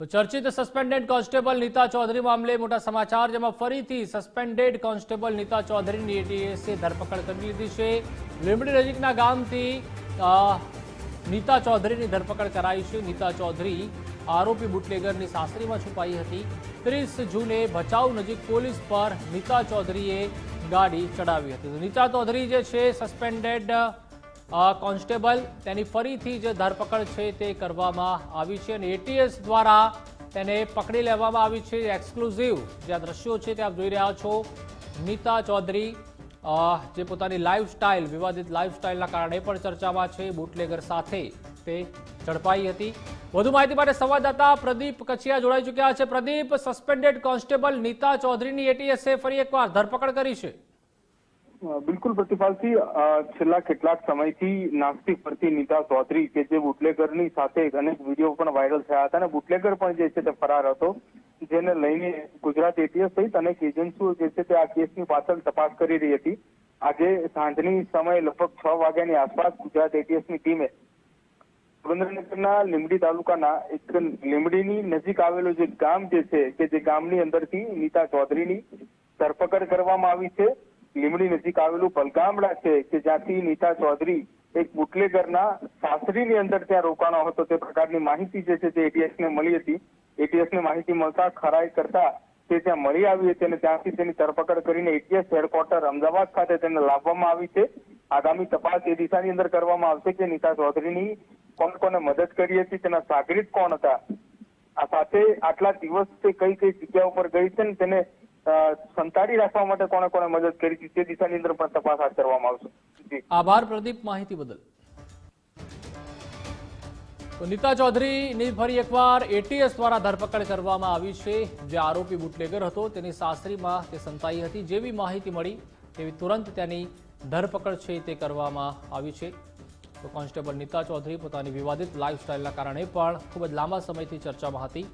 તો ચર્ચિત suspended constable Nita Chaudhary મામલે મોટા સમાચાર, જેમાં ફરીથી સસ્પેન્ડેડ કોન્સ્ટેબલ નીતા ચૌધરીની એટીએસે ધરપકડ કરી લીધી છે. લીંબડી નજીકના ગામથી નીતા ચૌધરીની ધરપકડ કરાઈ છે. નીતા ચૌધરી આરોપી બુટલેગરની સાસરીમાં છુપાઈ હતી. ત્રીસ જૂને ભચાઉ નજીક પોલીસ પર નીતા ચૌધરીએ ગાડી ચડાવી હતી. નીતા ચૌધરી જે છે, સસ્પેન્ડેડ કોન્સ્ટેબલ, તેની ફરીથી જે ધરપકડ છે તે કરવામાં આવી છે અને એટીએસ દ્વારા તેને પકડી લેવામાં આવી છે. એક્સક્લુઝિવ જે આ દ્રશ્યો છે તે આપ જોઈ રહ્યા છો. નીતા ચૌધરી જે પોતાની લાઈફસ્ટાઈલ વિવાદિત લાઈફસ્ટાઈલના કારણે પણ ચર્ચામાં છે. બુટલેગર સાથે તે ઝડપાઈ હતી. વધુ માહિતી માટે સંવાદદાતા પ્રદીપ કચિયા જોડાઈ ચૂક્યા છે. પ્રદીપ સસ્પેન્ડેડ કોન્સ્ટેબલ નીતા ચૌધરીની એટીએસએ ફરી એકવાર ધરપકડ કરી છે. બિલકુલ પ્રતિપાલથી છેલ્લા કેટલાક સમયથી નાસ્તિક પરથી નીતા ચૌધરી કે જે બુટલેગરની સાથે અનેક વીડિયો પણ વાયરલ થયા હતા અને બુટલેગર પણ જે છે તે ફરાર હતો, જેને લઈને ગુજરાત એટીએસ સહિત અનેક એજન્સીઓ જે છે તે આ કેસની પાછળ તપાસ કરી રહી હતી. આજે સાંજની સમયે લગભગ છ વાગ્યાની આસપાસ ગુજરાત એટીએસની ટીમે સુરેન્દ્રનગરના લીંબડી તાલુકાના એક લીંબડીની નજીક આવેલું જે ગામ જે છે કે જે ગામની અંદરથી નીતા ચૌધરીની ધરપકડ કરવામાં આવી છે. લીંબડી નજીક આવેલું પલગામડા છે, કે જ્યાંથી નીતા ચૌધરી એક બુટલેગરના સાસરીની અંદર ત્યાં રોકાણો હતો, તે પ્રકારની માહિતી જે છે તે એટીએસને મળી હતી. એટીએસને માહિતી મળતા ખરાઈ કરતા તે ત્યાં મળી આવી હતી અને ત્યાંથી તેની ધરપકડ કરીને એટીએસ હેડક્વાર્ટર અમદાવાદ ખાતે તેને લાવવામાં આવી છે. આગામી તપાસ એ દિશાની અંદર કરવામાં આવશે કે નીતા ચૌધરીની કોણ કોને મદદ કરી હતી, તેના સાગરીત કોણ હતા. આ સાથે આટલા દિવસ તે કઈ કઈ જગ્યા ઉપર ગઈ છે ને તેને સંતાડી રાખવા માટે કોણે કોણે મદદ કરી હતી તે દિશાની અંદર પણ તપાસ હાથ ધરવામાં આવશે. આભાર પ્રદીપ માહિતી બદલ. તો નીતા ચૌધરીની ફરી એકવાર એટીએસ દ્વારા ધરપકડ કરવામાં આવી છે. જે આરોપી બુટલેગર હતો, તેની સાસરીમાં તે સંતાઈ હતી. જેવી માહિતી મળી, તેવી તુરંત તેની ધરપકડ છે તે કરવામાં આવી છે. તો કોન્સ્ટેબલ નીતા ચૌધરી પોતાની વિવાદિત લાઇફસ્ટાઇલના કારણે પણ ખૂબ જ લાંબા સમયથી ચર્ચામાં હતી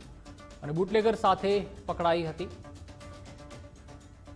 અને બુટલેગર સાથે પકડાઈ હતી.